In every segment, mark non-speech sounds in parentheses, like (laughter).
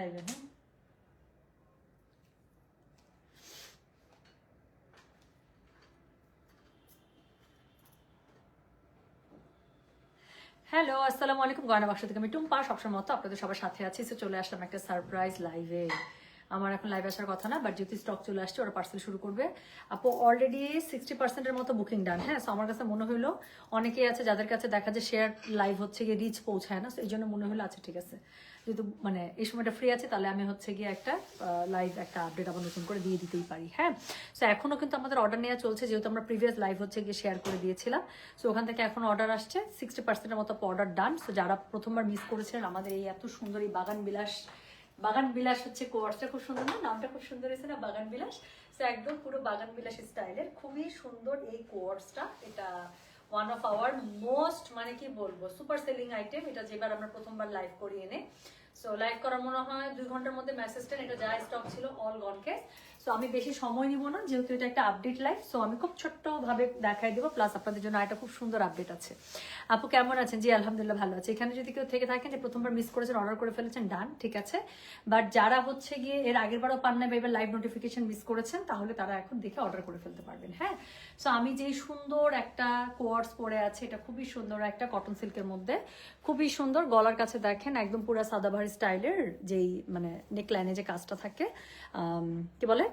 লাইভে হ্যাঁ? হ্যালো, আসসালামু আলাইকুম। গয়না বাক্স থেকে আমি টুম্পা, সবসময় মতো আপনাদের সবার সাথে আছি। সো চলে আসলাম একটা সারপ্রাইজ লাইভে আমার এখন লাইভ আসার কথা না বাট যেহেতু স্টক চলে আসছে, ওরা পার্সেল শুরু করবে। আপু অলরেডি সিক্সটি পার্সেন্টের মতো বুকিং ডান হ্যাঁ? সো আমার কাছে মনে হলো অনেকেই আছে যাদের কাছে দেখা যায় শেয়ার লাইভ হচ্ছে গিয়ে রিচ পৌঁছায় না সো এই জন্য মনে হলো আচ্ছা ঠিক আছে। যেহেতু মানে এই সময়টা ফ্রি আছে, তাহলে আমি হচ্ছে গিয়ে একটা লাইভ একটা আপডেট আবার নতুন করে দিয়ে দিতেই পারি হ্যাঁ? সো এখনও কিন্তু আমাদের অর্ডার নেওয়া চলছে, যেহেতু আমরা প্রিভিয়াস লাইভ হচ্ছে গিয়ে শেয়ার করে দিয়েছিলাম। সো ওখান থেকে এখন অর্ডার আসছে সিক্সটি পার্সেন্টের মতো অর্ডার ডান সো যারা প্রথমবার মিস করেছিলেন, আমাদের এই এত সুন্দর এই বাগান বিলাস বাগান বিলাস হচ্ছে কোয়ার্সটা খুব সুন্দর না? নামটা খুব সুন্দর হয়েছে না? বাগান বিলাস? সো একদম পুরো বাগান বিলাস স্টাইলের খুবই সুন্দর এই কোয়ার্সটা এটা ওয়ান অফ আওয়ার মোস্ট মানে কি বলব সুপার সেলিং আইটেম এটা যেবার আমরা প্রথমবার লাইভ করি এনে। সো লাইভ করার মনে হয় দুই ঘণ্টার মধ্যে মেসেজটা এটা যা স্টক ছিল অল গন কেস সো আমি বেশি সময় নিব না, যেহেতু এটা একটা আপডেট লাইভ সো আমি খুব ছোট্ট ভাবে দেখাই দেবো প্লাস আপনাদের জন্য একটা খুব সুন্দর আপডেট আছে। আপু, কেমন আছেন? জি, আলহামদুলিল্লাহ ভালো আছে। এখানে যদি কেউ থেকে থাকেন যে প্রথমবার মিস করেছেন অর্ডার করে ফেলেছেন ডান ঠিক আছে? বাট যারা হচ্ছে গিয়ে এর আগের বারও পান না এবার লাইভ নোটিফিকেশন মিস করেছেন, তাহলে তারা এখন দেখে অর্ডার করে ফেলতে পারবেন হ্যাঁ? সো আমি যেই সুন্দর একটা কোয়ার্স পরে আছে, এটা খুবই সুন্দর একটা কটন সিল্কের মধ্যে। খুবই সুন্দর, গলার কাছে দেখেন একদম পুরো সাদাবাহারি স্টাইলের যেই মানে নেকলাইনে যে কাজটা থাকে কি বলে?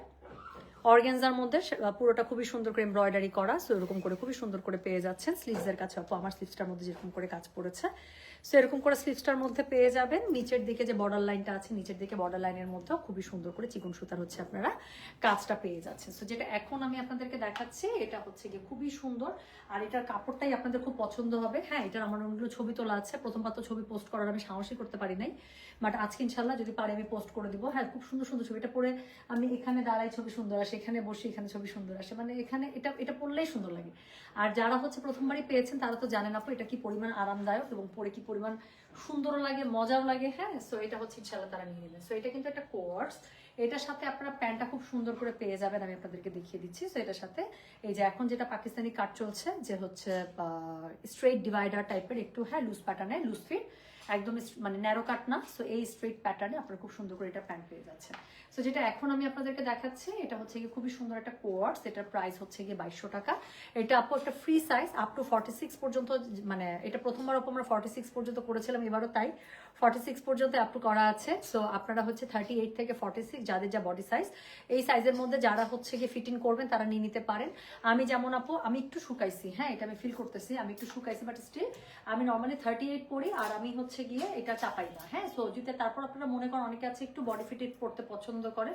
অর্গেনজার মধ্যে পুরোটা খুবই সুন্দর করে এমব্রয়ডারি করা সো এরকম করে খুবই সুন্দর করে পেয়ে যাচ্ছেন। স্লিভসের কাছে অপ আমার স্লিভসটার মধ্যে যেরকম করে কাজ পড়েছে। সো এরকম করে স্লিভসটার মধ্যে পেয়ে যাবেন। নিচের দিকে যে বর্ডার লাইনটা আছে, নিচের দিকে বর্ডার লাইনের মধ্যেও খুবই সুন্দর করে চিকন সুতার হচ্ছে আপনারা কাজটা পেয়ে যাচ্ছেন। সো যেটা এখন আমি আপনাদেরকে দেখাচ্ছি, এটা হচ্ছে গিয়ে খুবই সুন্দর। আর এটার কাপড়টাই আপনাদের খুব পছন্দ হবে। হ্যাঁ এটার আমার অনেকগুলো ছবি তোলা আছে। প্রথমবার তো ছবি পোস্ট করার আমি সাহসই করতে পারি নাই। বাট আজকে ইনশাল্লাহ যদি পারি আমি পোস্ট করে দিব। হ্যাঁ খুব সুন্দর সুন্দর ছবি এটা পরে আমি এখানে দাঁড়াই ছবি সুন্দর আসে, এখানে বসে এখানে ছবি সুন্দর আসে। মানে এখানে এটা এটা পরলেই সুন্দর লাগে। আর যারা হচ্ছে প্রথমবারই পেয়েছেন, তারা তো জানেন আপু, এটা কি পরিমাণ আরামদায়ক এবং পরে কি পরিমাণ সুন্দরও লাগে, মজাও লাগে হ্যাঁ? সো এটা হচ্ছে ইনশাল্লাহ তারা নিয়ে নেবেন সো এটা কিন্তু একটা কোর্স এটার সাথে আপনারা প্যান্টটা খুব সুন্দর করে পেয়ে যাবেন, আমি আপনাদেরকে দেখিয়ে দিচ্ছি। সো এটার সাথে এই যে এখন যেটা পাকিস্তানি কাট চলছে, যে হচ্ছে স্ট্রেট ডিভাইডার টাইপের একটু হ্যাঁ লুজ প্যাটার্নে লুজ ফিট একদম মানে ন্যারো কাট না সো এই স্ট্রেট প্যাটার্নে আপনারা খুব সুন্দর করে এটা প্যান্ট পেয়ে যাচ্ছেন। সো যেটা এখন আমি আপনাদেরকে দেখাচ্ছি, এটা হচ্ছে গিয়ে খুবই সুন্দর একটা কোয়ার্স এটার প্রাইস হচ্ছে গিয়ে বাইশশো টাকা। এটা আপু একটা free size up to forty six পর্যন্ত মানে এটা প্রথমবার আপু আমরা ফর্টি সিক্স পর্যন্ত করেছিলাম, এবারও তাই। ফর্টি সিক্স পর্যন্ত আপ টু করা আছে সো আপনারা হচ্ছে থার্টি এইট থেকে ফর্টি সিক্স যাদের যা বডি সাইজ এই সাইজের মধ্যে যারা হচ্ছে গিয়ে ফিটিং করবেন, তারা নিয়ে নিতে পারেন। আমি যেমন আপু, আমি একটু শুকাইছি হ্যাঁ এটা আমি ফিল করতেছি, আমি একটু শুকাইছি বাট স্টিল আমি নর্মালি থার্টি এইট পরি, আর আমি হচ্ছে গিয়ে এটা চাপাই না। হ্যাঁ সো যদি তারপর আপনারা মনে করেন অনেকে আছে একটু বডি ফিটেড পড়তে পছন্দ করে।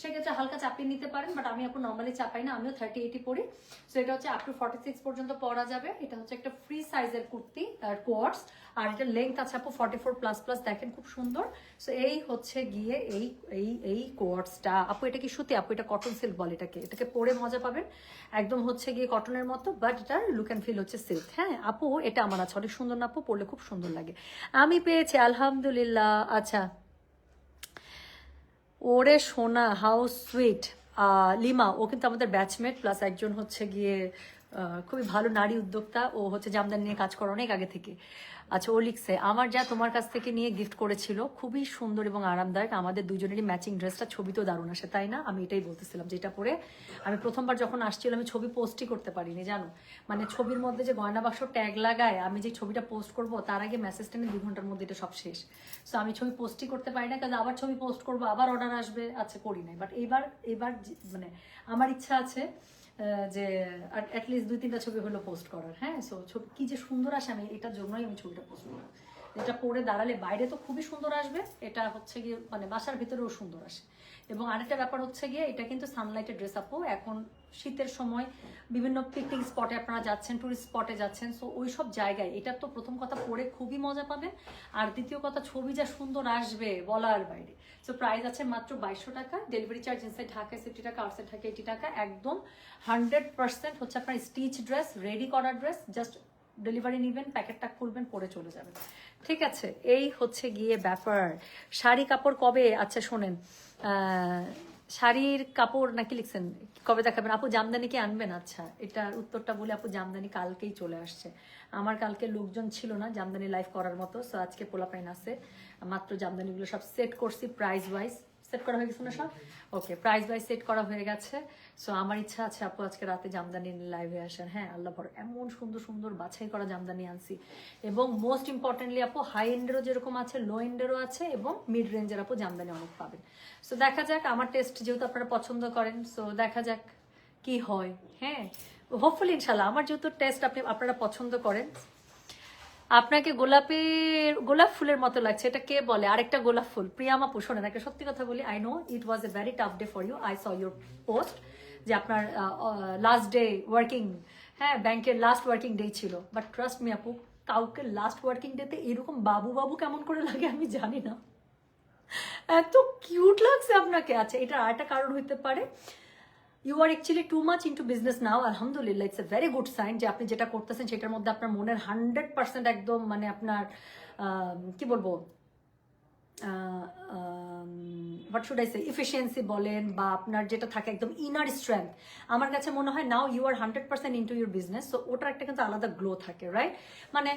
সেক্ষেত্রে হালকা চাপিয়ে নিতে পারেন বাট আমি আপু নর্মালি চাপাই না, আমিও থার্টি এইটই পরি সো এটা হচ্ছে আপ টু ফর্টি সিক্স পর্যন্ত পরা যাবে। এটা হচ্ছে একটা ফ্রি সাইজের কুর্তি, আর কোয়ার্স আর এটা লেন্থ আছে আপু ফর্টি ফোর প্লাস প্লাস দেখেন খুব সুন্দর। সো এই হচ্ছে গিয়ে এই এই এই কোয়ার্সটা আপু, এটা কি সুতি? আপু, এটা কটন সিল্ক বলে এটাকে। এটাকে পরে মজা পাবেন। একদম হচ্ছে গিয়ে কটনের মতো বাট এটার লুক অ্যান্ড ফিল হচ্ছে সিল্ক হ্যাঁ আপু, এটা আমার আছে। অনেক সুন্দর না আপু? পরলে খুব সুন্দর লাগে। আমি পেয়েছি, আলহামদুলিল্লাহ। আচ্ছা ওরে সোনা হাউ সুইট লিমা ও কিন্তু আমাদের ব্যাচমেট প্লাস একজন হচ্ছে গিয়ে খুবই ভালো নারী উদ্যোক্তা। ও হচ্ছে জামদানি নিয়ে কাজ করে অনেক আগে থেকে। আচ্ছা ও লিখছে, আমার যা তোমার কাছ থেকে নিয়ে গিফট করেছিল, খুবই সুন্দর এবং আরামদায়ক। আমাদের দুজনেরই ম্যাচিং ড্রেসটা ছবি তো দারুণ আসে, তাই না? আমি এটাই বলতেছিলাম, যেটা পরে আমি প্রথমবার যখন আসছিলাম আমি ছবি পোস্টই করতে পারিনি, জানো? মানে ছবির মধ্যে যে গয়না বাক্স ট্যাগ লাগায়, আমি যে ছবিটা পোস্ট করব, তার আগে মেসেজটা নিয়ে দুই ঘণ্টার মধ্যে এটা সব শেষ। সো আমি ছবি পোস্টই করতে পারি না কারণ আবার ছবি পোস্ট করব, আবার অর্ডার আসবে আচ্ছা করি নাই। বাট এবার এবার মানে আমার ইচ্ছা আছে যে অ্যাটলিস্ট দুই তিনটা ছবি হলো পোস্ট করার হ্যাঁ? সো ছবি কি যে সুন্দর আসে আমি এটার জন্যই আমি ছবিটা পোস্ট করব এটা পরে দাঁড়ালে বাইরে তো খুবই সুন্দর আসবে। এটা হচ্ছে গিয়ে মানে বাসার ভিতরেও সুন্দর আসে। এবং আরেকটা ব্যাপার হচ্ছে গিয়ে, এটা কিন্তু সানলাইটের ড্রেস আপও এখন শীতের সময় বিভিন্ন পিকনিক স্পটে আপনারা যাচ্ছেন টুরিস্ট স্পটে যাচ্ছেন সো ওই সব জায়গায় এটা তো প্রথম কথা পরে খুবই মজা পাবেন। আর দ্বিতীয় কথা, ছবি যা সুন্দর আসবে বলার বাইরে। সো প্রাইস আছে মাত্র বাইশশো টাকা ডেলিভারি চার্জ ইনসাইড ঢাকায় সিফটি টাকা আউটসাইড ঢাকা এইটি টাকা। একদম হান্ড্রেড পার্সেন্ট হচ্ছে আপনার স্টিচ ড্রেস রেডি করা ড্রেস জাস্ট ডেলিভারি নেবেন প্যাকেটটা খুলবেন, পরে চলে যাবেন। ঠিক আছে, এই হচ্ছে গিয়ে ব্যাপার। শাড়ি কাপড় কবে? আচ্ছা শোনেন শাড়ির কাপড় নাকি লিখছেন? কবে দেখাবেন? আপু জামদানি কি আনবেন? আচ্ছা এটার উত্তরটা বলে আপু জামদানি কালকেই চলে আসছে। আমার কালকে লোকজন ছিল না জামদানি লাইফ করার মতো সো আজকে পোলাপাইন আছে। মাত্র জামদানিগুলো সব সেট করছি প্রাইস ওয়াইজ সেট করা হয়ে গেছে না সব? ওকে প্রাইস ওয়াইজ সেট করা হয়ে গেছে। সো আমার ইচ্ছা আছে আপু আজকে রাতে জামদানি লাইভে আসেন। হ্যাঁ আল্লাহ ভর এমন সুন্দর সুন্দর বাছাই করা জামদানি আনছি। এবং মোস্ট ইম্পর্টেন্টলি আপু হাই এন্ডেরও যেরকম আছে লো এন্ডেরও আছে এবং মিড রেঞ্জের আপু জামদানি অনেক পাবেন। সো দেখা যাক, আমার টেস্ট যেহেতু আপনারা পছন্দ করেন সো দেখা যাক কি হয়। হ্যাঁ হোপফুলি ইনশাল্লাহ আমার যেহেতু টেস্ট আপনি, আপনারা পছন্দ করেন আপনাকে গোলাপের, গোলাপ ফুলের মতো লাগছে। এটা কে বলে? আরেকটা গোলাপ ফুল। প্রিয়ামা শোনেন একটা সত্যি কথা বলি I know it was a very tough day for you I saw your post যে আপনার লাস্ট ডে ওয়ার্কিং হ্যাঁ ব্যাংকের লাস্ট ওয়ার্কিং ডে ছিল। বাট ট্রাস্ট মি আপু, কাউকে লাস্ট ওয়ার্কিং ডেতে এরকম বাবু বাবু কেমন করে লাগে আমি জানি না। এত কিউট লাগছে আপনাকে। আচ্ছা এটা আরেকটা কারণ হইতে পারে you are actually too much into business now আলহামদুলিল্লাহ it's a very good sign যে আপনি যেটা করতেছেন, সেটার মধ্যে আপনার মনের হান্ড্রেড পার্সেন্ট একদম মানে আপনার কি বলব what should I say efficiency বলেন বা আপনার যেটা থাকে একদম ইনার স্ট্রেংথ আমার কাছে মনে হয় now you are hundred percent into your business so ওটার একটা কিন্তু আলাদা গ্লো থাকে রাইট মানে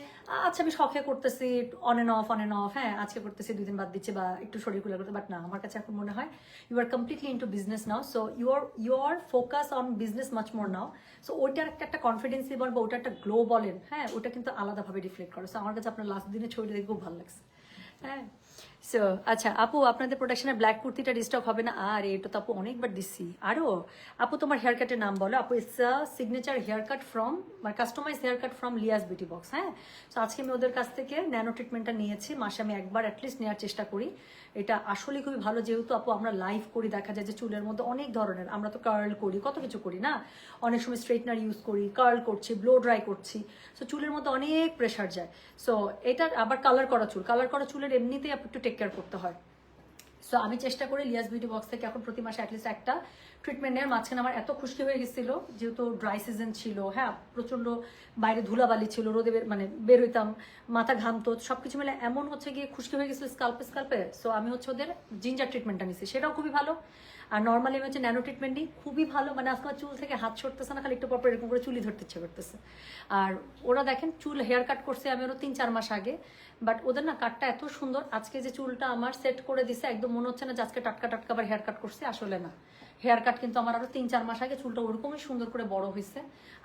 আচ্ছা আমি শখে করতেছি on and off on and off হ্যাঁ আজকে করতেছি, দুই দিন বাদ দিচ্ছি বা একটু শরীর খুলে করতে বাট না, আমার কাছে এখন মনে হয় you are completely into business now so your your focus on business much more now so ওইটার একটা একটা কনফিডেন্সি বল বা ওটা একটা গ্লো বলেন হ্যাঁ ওটা কিন্তু আলাদাভাবে রিফ্লেক্ট করে। সো আমার কাছে আপনার লাস্ট দিনে ছবিটা দেখে খুব ভালো লাগছে। হ্যাঁ। সো আচ্ছা আপু, আপনাদের প্রোডাকশনের ব্ল্যাক কুর্তিটা রিস্টক হবে না? আর, এটা তো আপু অনেকবার দিচ্ছি। আরও আপু, তোমার হেয়ার কাটের নাম বলো। আপু it's a signature haircut from মানে customize haircut from Lia's beauty box হ্যাঁ? সো আজকে আমি ওদের কাছ থেকে ন্যানো ট্রিটমেন্টটা নিয়েছি। মাসে আমি একবার অ্যাটলিস্ট নেওয়ার চেষ্টা করি। এটা আসলে খুবই ভালো, যেহেতু আপু, আমরা লাইভ করি, দেখা যায় যে চুলের মধ্যে অনেক ধরনের, আমরা তো কার্ল করি, কত কিছু করি, না? অনেক সময় স্ট্রেটনার ইউজ করি কার্ল করছি ব্লো ড্রাই করছি। সো চুলের মধ্যে অনেক প্রেশার যায়। সো এটা আবার কালার করা চুল। কালার করা চুলের এমনিতেই আপু একটু টেক কেয়ার করতে হয়। সো আমি চেষ্টা করি লিয়াস বিউটি বক্স থেকে এখন প্রতি মাসে অ্যাটলিস্ট একটা ট্রিটমেন্ট নেওয়ার। মাঝখানে আমার এত খুশি হয়ে গেছিল, যেহেতু ড্রাই সিজন ছিল হ্যাঁ প্রচণ্ড বাইরে ধুলাবালি ছিল, রোদে মানে বের হইতাম, মাথা ঘামতো সবকিছু মিলে এমন হচ্ছে গিয়ে খুশকি হয়ে গেছিল স্কাল্পে স্কাল্পে সো আমি হচ্ছে ওদের জিঞ্জার ট্রিটমেন্টটা নিছি। সেটাও খুবই ভালো। আর নর্মালি আমি হচ্ছে ন্যানো ট্রিটমেন্ট নিই খুবই ভালো মানে আজকে আমার চুল থেকে হাত ছড়তেছে না, খালি একটু পর পর এরকম করে চুলি ধরতে ইচ্ছে করতেছে। আর ওরা দেখেন, চুল হেয়ার কাট করছে আমি ওরা তিন চার মাস আগে বাট ওদের না কাটটা এত সুন্দর, আজকে যে চুলটা আমার সেট করে দিছে, একদম মনে হচ্ছে না যে আজকে টাটকা টাটকা আবার হেয়ার কাট করছে, আসলে না। হেয়ার কাট কিন্তু আমার আরও তিন চার মাস আগে চুলটা ওরকমই সুন্দর করে বড় হয়েছে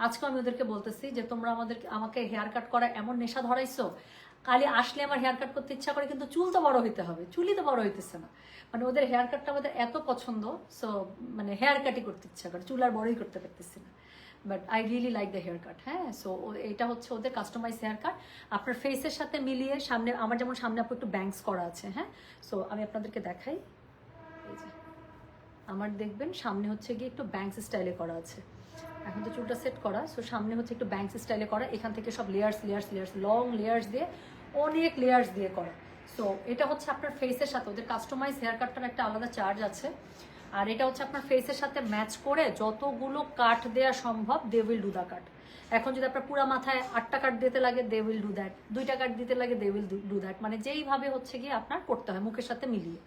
আজকে আমি ওদেরকে বলতেছি যে, তোমরা আমাদের আমাকে হেয়ার কাট করা এমন নেশা ধরাইছো কালি আসলে আমার হেয়ার কাট করতে ইচ্ছা করে, কিন্তু চুল তো বড় হইতে হবে। চুলই তো বড় হইতেছে না। মানে ওদের হেয়ার কাটটা আমাদের এত পছন্দ সো মানে হেয়ার কাটই করতে ইচ্ছা করে। চুল আর বড়ই করতে পারতেছি না। But I really like the haircut হ্যাঁ? সো এটা হচ্ছে ওদের কাস্টমাইজ হেয়ার কাট আপনার ফেসের সাথে মিলিয়ে সামনে, আমার যেমন সামনে আপু একটু ব্যাংকস করা আছে হ্যাঁ? সো আমি আপনাদেরকে দেখাই। যে, আমার দেখবেন সামনে হচ্ছে গিয়ে একটু ব্যাংকস স্টাইলে করা আছে। এখন তো চুলটা সেট করা সো সামনে হচ্ছে একটু ব্যাংকস স্টাইলে করা। এখান থেকে সব layers layers layers long layers দিয়ে অনেক লেয়ার্স দিয়ে করা। সো এটা হচ্ছে আপনার ফেসের সাথে। ওদের কাস্টমাইজ হেয়ার কাটটার একটা আলাদা চার্জ আছে। আর এটা হচ্ছে আপনার ফেসের সাথে ম্যাচ করে যতগুলো কাট দেওয়া সম্ভব they will do the cut এখন যদি আপনার পুরো মাথায় আটটা কাট দিতে লাগে দে উইল ডু দ্যাট দুইটা কাট দিতে লাগে দে উইল ডু দ্যাট মানে যেইভাবে হচ্ছে গিয়ে আপনার করতে হয়, মুখের সাথে মিলিয়ে।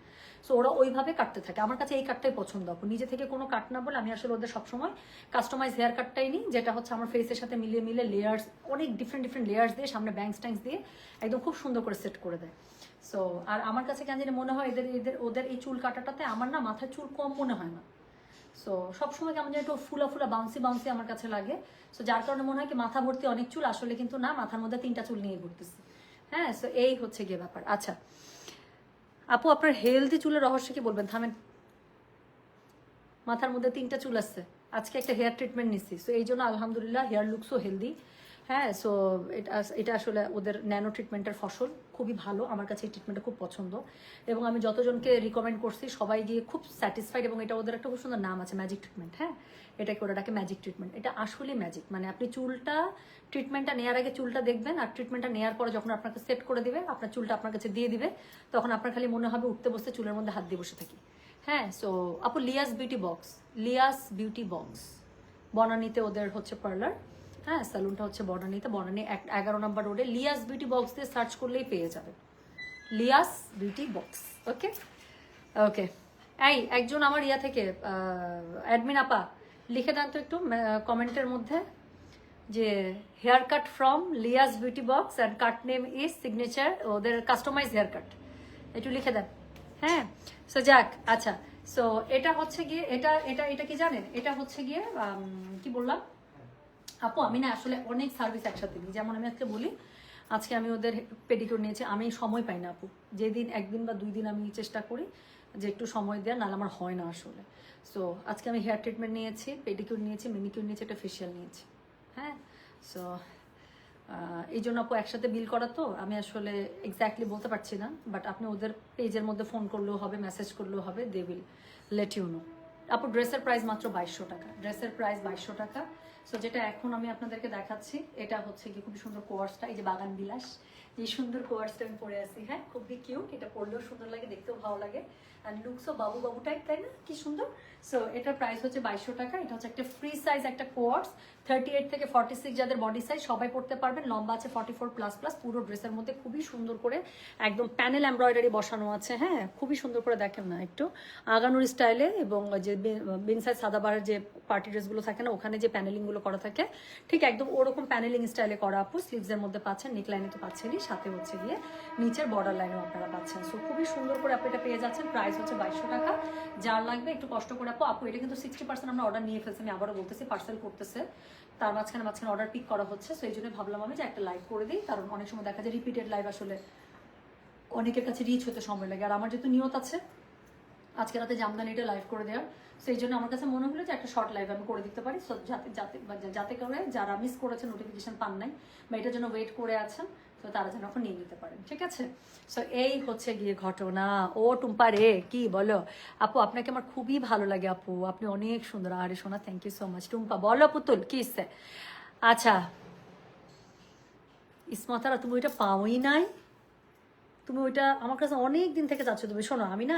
সো ওরা ওইভাবে কাটতে থাকে। আমার কাছে এই কাটটাই পছন্দ আপু। নিজে থেকে কোনো কাট না বলে আমি আসলে ওদের সবসময় কাস্টমাইজ হেয়ার কাটটাই নিই, যেটা হচ্ছে আমার ফেসের সাথে মিলিয়ে মিলে লেয়ার্স অনেক ডিফারেন্ট ডিফারেন্ট লেয়ার্স দিয়ে, সামনে ব্যাংক ট্যাঙ্কস দিয়ে একদম খুব সুন্দর করে সেট করে দেয়। সো আর আমার কাছে কেন জানি মনে হয় এদের এদের, ওদের এই চুল কাটাটাতে আমার না মাথার চুল কম মনে হয় না। সো সবসময় কেমন যেন একটু ফুলা ফুলা বাউন্সি বাউন্সি আমার কাছে লাগে। সো যার কারণে মনে হয় কি মাথা ভর্তি অনেক চুল, আসলে কিন্তু না, মাথার মধ্যে তিনটা চুল নিয়ে ঘুরতেছে। হ্যাঁ সো এই হচ্ছে গিয়ে ব্যাপার। আচ্ছা আপু, আপনার হেলদি চুলের রহস্য কি বলবেন? থামেন। মাথার মধ্যে তিনটা চুল আসছে আজকে একটা হেয়ার ট্রিটমেন্ট নিচ্ছি সো এই জন্য আলহামদুলিল্লাহ হেয়ার লুকসও হেলদি হ্যাঁ সো এটা এটা আসলে ওদের ন্যানো ট্রিটমেন্টের ফসল, খুবই ভালো। আমার কাছে এই ট্রিটমেন্টটা খুব পছন্দ। এবং আমি যতজনকে রিকমেন্ড করছি, সবাই গিয়ে খুব স্যাটিসফাইড এবং এটা ওদের একটা খুব সুন্দর নাম আছে ম্যাজিক ট্রিটমেন্ট হ্যাঁ? এটাকে ওরা ডাকে ম্যাজিক ট্রিটমেন্ট এটা আসলে ম্যাজিক মানে আপনি চুলটা ট্রিটমেন্টটা নেওয়ার আগে চুলটা দেখবেন আর ট্রিটমেন্টটা নেওয়ার পরে যখন আপনাকে সেট করে দিবে, আপনার চুলটা আপনার কাছে দিয়ে দিবে, তখন আপনার খালি মনে হবে উঠতে বসতে চুলের মধ্যে হাত দিয়ে বসে থাকি। হ্যাঁ সো আপু Lia's Beauty Box Lia's Beauty Box বনানীতে ওদের হচ্ছে পার্লার হ্যাঁ স্যালুনটা হচ্ছে বনানীতে। বনানী এগারো নম্বর রোডে লিয়াস বিউটি বক্স দিয়ে সার্চ করলেই পেয়ে যাবেন লিয়াস বিউটি বক্স ওকে ওকে এই, একজন আমার ইয়া থেকে অ্যাডমিন আপা, লিখে দেন তো একটু কমেন্টের মধ্যে যে hair cut from Lia's Beauty Box and cut name is signature ওদের কাস্টমাইজ হেয়ার কাট একটু লিখে দেন। হ্যাঁ? সো যাক আচ্ছা। সো এটা হচ্ছে গিয়ে, এটা এটা এটা কি জানেন? এটা হচ্ছে গিয়ে কি বললাম? আপু, আমি না আসলে অনেক সার্ভিস একসাথে দিই। যেমন আমি আজকে বলি, আজকে আমি ওদের পেডিকিউর নিয়েছি, আমি সময় পাই না আপু। যেদিন, একদিন বা দুই দিন আমি চেষ্টা করি যে একটু সময় দেওয়ার, নাহলে আমার হয় না আসলে। সো আজকে আমি হেয়ার ট্রিটমেন্ট নিয়েছি পেডিকিউর নিয়েছি মিনিকিউর নিয়েছি, একটা ফেশিয়াল নিয়েছি। হ্যাঁ? সো এই জন্য আপু একসাথে বিল করা তো, আমি আসলে এক্স্যাক্টলি বলতে পারছি না বাট আপনি ওদের পেজের মধ্যে ফোন করলেও হবে মেসেজ করলেও হবে they will let you know আপু ড্রেসের প্রাইস মাত্র বাইশশো টাকা। ড্রেসের প্রাইস বাইশশো টাকা। সো যেটা এখন আমি আপনাদেরকে দেখাচ্ছি, এটা হচ্ছে কি খুবই সুন্দর কোয়ার্সটা, এই যে বাগান বিলাস। এই সুন্দর কোয়ার্সটা আমি পরে আছি হ্যাঁ? খুবই কিউট এটা পরলেও সুন্দর লাগে, দেখতেও ভালো লাগে। অ্যান্ড লুকসও বাবু বাবু টাইপ তাই না? কি সুন্দর। সো এটার প্রাইস হচ্ছে বাইশশো টাকা, এটা হচ্ছে একটা ফ্রি সাইজ একটা কোয়ার্স থার্টি এইট থেকে ফর্টি সিক্স যাদের বডি সাইজ সবাই পড়তে পারবেন। লম্বা আছে ফর্টি ফোর প্লাস প্লাস পুরো ড্রেসের মধ্যে খুবই সুন্দর করে একদম প্যানেল এমব্রয়ডারি বসানো আছে হ্যাঁ? খুবই সুন্দর করে দেখেন না একটু। আগানুর স্টাইলে এবং যে বিন সাইজ সাদাবারের যে পার্টি ড্রেসগুলো থাকে না, ওখানে যে প্যানেলিংগুলো করা থাকে। ঠিক একদম ওরকম প্যানেলিং স্টাইলে করা আপু। স্লিভসের মধ্যে পাচ্ছেন নেক লাইনে তো পাচ্ছেনই, সাথে হচ্ছে গিয়ে নিচের বর্ডার লাইনেও আপনারা পাচ্ছেন। সো খুবই সুন্দর করে আপনি এটা পেয়ে যাচ্ছেন। প্রাইস হচ্ছে বাইশশো টাকা। যার লাগবে একটু কষ্ট করে আপু আপু, এটা কিন্তু সিক্সটি পার্সেন্ট আমরা অর্ডার নিয়ে ফেলছি, আমি আবারও বলতেছি পার্সেল করতেছে। তার মাঝখানে মাঝখানে অর্ডার পিক করা হচ্ছে। সো এই জন্য ভাবলাম আমি যে একটা লাইভ করে দিই, কারণ অনেক সময় দেখা যায় রিপিটেড লাইভ আসলে অনেকের কাছে রিচ হতে সময় লাগে। আর আমার যেহেতু নিয়ত আছে আজকে রাতে জামদানিটা লাইভ করে দেওয়ার। সেই জন্য আমার কাছে মনে হলো যে একটা শর্ট লাইভ আমি করে দিতে পারি। So, যাতে যাতে যাতে করে যারা মিস করেছেন নোটিফিকেশন পান নাই বা এটার জন্য ওয়েট করে আছেন তো তারা যেন নিয়ে নিতে পারেন ঠিক আছে? সো এই হচ্ছে গিয়ে ঘটনা। ও টুম্পা রে কি বলো? আপু আপনাকে আমার খুবই ভালো লাগে আপু। আপনি অনেক সুন্দর। আরে সোনা thank you so much Tumpa বলো পুতুল কি? আচ্ছা ইসমতারা তুমি ওইটা পাওই নাই? তুমি ওইটা আমার কাছে অনেক দিন থেকে চাচ্ছ তুমি, শোনো, আমি না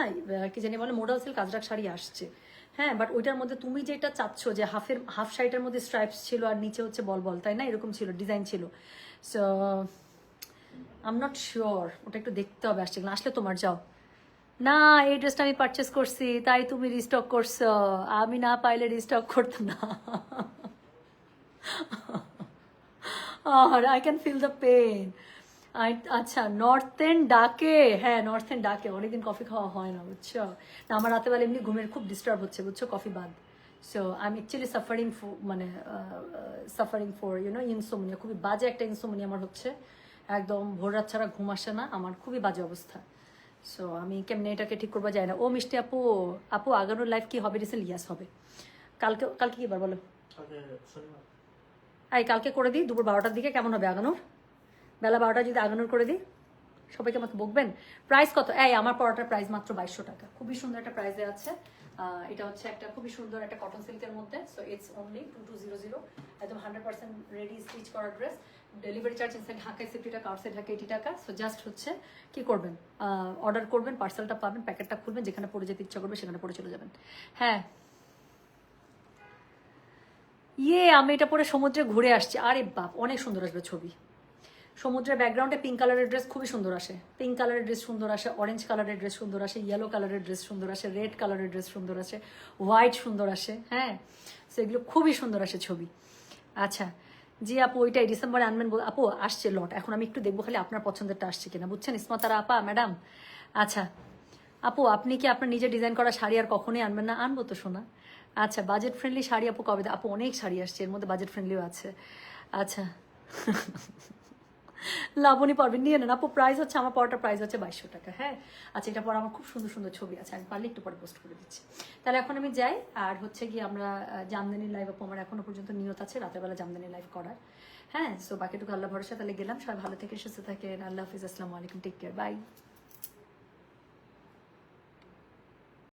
কি জানি বলে মোডাল সিল্ক কাজরাক শাড়ি আসছে। হ্যাঁ বাট ওইটার মধ্যে তুমি যেটা চাচ্ছ যে হাফের হাফ শাড়িটার মধ্যে স্ট্রাইপস ছিল আর নিচে হচ্ছে বল বল, তাই না? এরকম ছিল ডিজাইন ছিল। সো আম নট শিওর ওটা একটু দেখতে হবে আসছে। আসলে তোমার, যাও। না, এই ড্রেসটা আমি পারচেস করছি, তাই তুমি রিস্টক করছ। আমি না পাইলে রিস্টক করতো না। আর I can feel the pain আচ্ছা নর্থ এন্ড ডাকে হ্যাঁ নর্থ এন্ড ডাকে অনেকদিন কফি খাওয়া হয় না বুঝছ? না আমার রাতেবেলা এমনি ঘুমের খুব ডিস্টার্ব হচ্ছে বুঝছ কফি বাদ। So I am actually suffering মানে suffering for you know insomnia খুবই বাজে একটা ইনসোমনিয়া আমার হচ্ছে। একদম ভোর রাত ছাড়া ঘুম আসে না আমার খুবই বাজে অবস্থা। সো আমি কেমনে এটাকে ঠিক করব যায় না। ও মিষ্টি আপু আপু আগানোর লাইফ কি হবে? রিসেন্ট ইয়াস হবে। কালকে কালকে কি বার বলো? এই কালকে করে দিই দুপুর বারোটার দিকে কেমন হবে আগানোর? বেলা বারোটা যদি আগানোর করে দিই, সবাইকে আমাকে বকবেন। প্রাইস কত? এই, আমার পড়াটার প্রাইস মাত্র বাইশশো টাকা। খুবই সুন্দর একটা প্রাইসে আছে। এটা হচ্ছে একটা খুবই সুন্দর একটা কটন সিল্কের মধ্যে। So it's only two two zero zero একদম হান্ড্রেড পার্সেন্ট রেডি স্টিচ করা ড্রেস ডেলিভারি চার্জ ইনসাইড ঢাকায় সিফটি টাকা আউটসাইড ঢাকা এইটি টাকা। সো জাস্ট হচ্ছে কি করবেন? অর্ডার করবেন পার্সেলটা পাবেন প্যাকেটটা খুলবেন, যেখানে পড়ে যেতে ইচ্ছা করবে সেখানে পড়ে চলে যাবেন। হ্যাঁ। ইয়ে আমি এটা পরে সমুদ্রে ঘুরে আসছি। আরে বাপ, অনেক সুন্দর আসবে ছবি। সমুদ্রের ব্যাকগ্রাউন্ডে পিঙ্ক কালারের ড্রেস খুবই সুন্দর আসে। পিঙ্ক কালারের ড্রেস সুন্দর আসে অরেঞ্জ কালারের ড্রেস সুন্দর আসে ইয়েলো কালারের ড্রেস সুন্দর আসে রেড কালারের ড্রেস সুন্দর আসে হোয়াইট সুন্দর আসে হ্যাঁ? সেগুলো খুবই সুন্দর আসে ছবি। আচ্ছা জি আপু, ওইটাই ডিসেম্বরে আনবেন আপু, আসছে লট এখন আমি একটু দেখব খালি আপনার পছন্দেরটা আসছে কিনা। বুঝছেন? ইসমাতারা আপা ম্যাডাম আচ্ছা আপু, আপনি কি আপনার নিজে ডিজাইন করা শাড়ি আর কখনোই আনবেন না? আনব তো শোনা আচ্ছা বাজেট ফ্রেন্ডলি শাড়ি আপু কবে? আপু, অনেক শাড়ি আসছে। এর মধ্যে বাজেট ফ্রেন্ডলিও আছে। আচ্ছা। (laughs) লাবণী পারবেন নিয়ে নেন। আপু প্রাইস হচ্ছে, আমার পরটা প্রাইস হচ্ছে বাইশশো টাকা হ্যাঁ? আচ্ছা এটা পর আমার খুব সুন্দর সুন্দর ছবি আছে, আমি পারলে একটু পরে পোস্ট করে দিচ্ছি। তাহলে এখন আমি যাই, আর হচ্ছে গিয়ে আমরা জামদানি লাইভ আপু, আমার এখনও পর্যন্ত নিয়ত আছে, রাতের বেলা জামদানি লাইভ করার হ্যাঁ? সো বাকিটুকু আল্লাহ ভরসা, তাহলে গেলাম। সবাই ভালো থেকে, সুস্থ থাকেন। আল্লাহ হাফিজ, আসসালামু আলাইকুম টেক কেয়ার বাই